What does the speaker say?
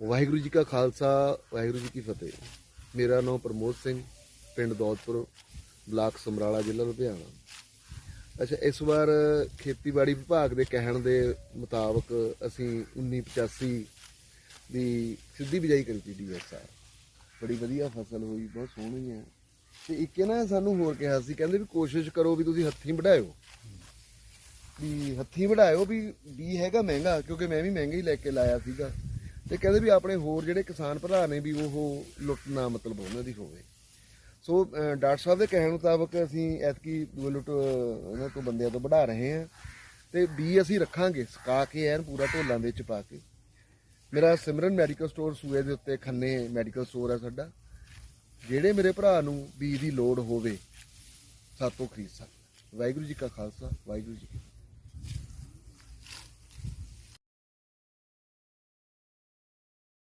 ਵਾਹਿਗੁਰੂ ਜੀ ਕਾ ਖਾਲਸਾ, ਵਾਹਿਗੁਰੂ ਜੀ ਕੀ ਫਤਿਹ। ਮੇਰਾ ਨਾਮ ਪ੍ਰਮੋਦ ਸਿੰਘ, ਪਿੰਡ ਦੌਦਪੁਰ ਬਲਾਕ ਸਮਰਾਲਾ ਜ਼ਿਲ੍ਹਾ ਲੁਧਿਆਣਾ। ਅੱਛਾ, ਇਸ ਵਾਰ ਖੇਤੀਬਾੜੀ ਵਿਭਾਗ ਦੇ ਕਹਿਣ ਦੇ ਮੁਤਾਬਕ ਅਸੀਂ 1985 ਦੀ ਸਿੱਧੀ ਬਿਜਾਈ ਕਰੀ ਸੀ ਡੀਐਸਆਰ ਬੜੀ ਵਧੀਆ ਫਸਲ ਹੋਈ, ਬਹੁਤ ਸੋਹਣੀ ਹੈ। ਤੇ ਇੱਕ ਨਾ ਸਾਨੂੰ ਹੋਰ ਕਿਹਾ ਸੀ, ਕਹਿੰਦੇ ਵੀ ਕੋਸ਼ਿਸ਼ ਕਰੋ ਵੀ ਤੁਸੀਂ ਹੱਥੀਂ ਵਢਾਇਓ। ਵੀ ਹੱਥੀਂ ਵਢਾਇਓ ਵੀ ਵੀ ਹੈਗਾ ਮਹਿੰਗਾ, ਕਿਉਂਕਿ ਮੈਂ ਵੀ ਮਹਿੰਗਾ ਹੀ ਲੈ ਕੇ ਲਾਇਆ ਸੀਗਾ। ਤੇ ਕਹਿੰਦੇ ਵੀ ਆਪਣੇ ਹੋਰ ਜਿਹੜੇ ਕਿਸਾਨ ਭਰਾ ਨੇ ਵੀ ਉਹ ਲੁੱਟ ਨਾ ਮਤਲਬ ਉਹਨਾਂ ਦੀ ਹੋਵੇ। ਸੋ ਡਾਕਟਰ ਸਾਹਿਬ ਦੇ ਕਹਿਣ ਮੁਤਾਬਕ ਅਸੀਂ ਐਤਕੀ ਦੂਏ ਲੁੱਟ ਅਹ, ਇਹਨਾਂ ਤੋਂ ਬੰਦਿਆਂ ਤੋਂ ਵਢਾ ਰਹੇ ਹਾਂ ਤੇ ਬੀ ਅਸੀਂ ਰੱਖਾਂਗੇ ਸੁਕਾ ਕੇ ਐਨ ਪੂਰਾ ਢੋਲਾਂ ਦੇ ਵਿੱਚ ਪਾ ਕੇ। ਮੇਰਾ ਸਿਮਰਨ ਮੈਡੀਕਲ ਸਟੋਰ ਸੂਏ ਦੇ ਉੱਤੇ ਖੰਨੇ ਮੈਡੀਕਲ ਸਟੋਰ ਹੈ ਸਾਡਾ। ਜਿਹੜੇ ਮੇਰੇ ਭਰਾ ਨੂੰ ਬੀ ਦੀ ਲੋੜ ਹੋਵੇ ਸਾਤੋਂ ਖਰੀਦ ਸਕਦੇ। ਵਾਹਿਗੁਰੂ ਜੀ ਕਾ ਖਾਲਸਾ ਵਾਹਿਗੁਰੂ ਜੀ ਕੀ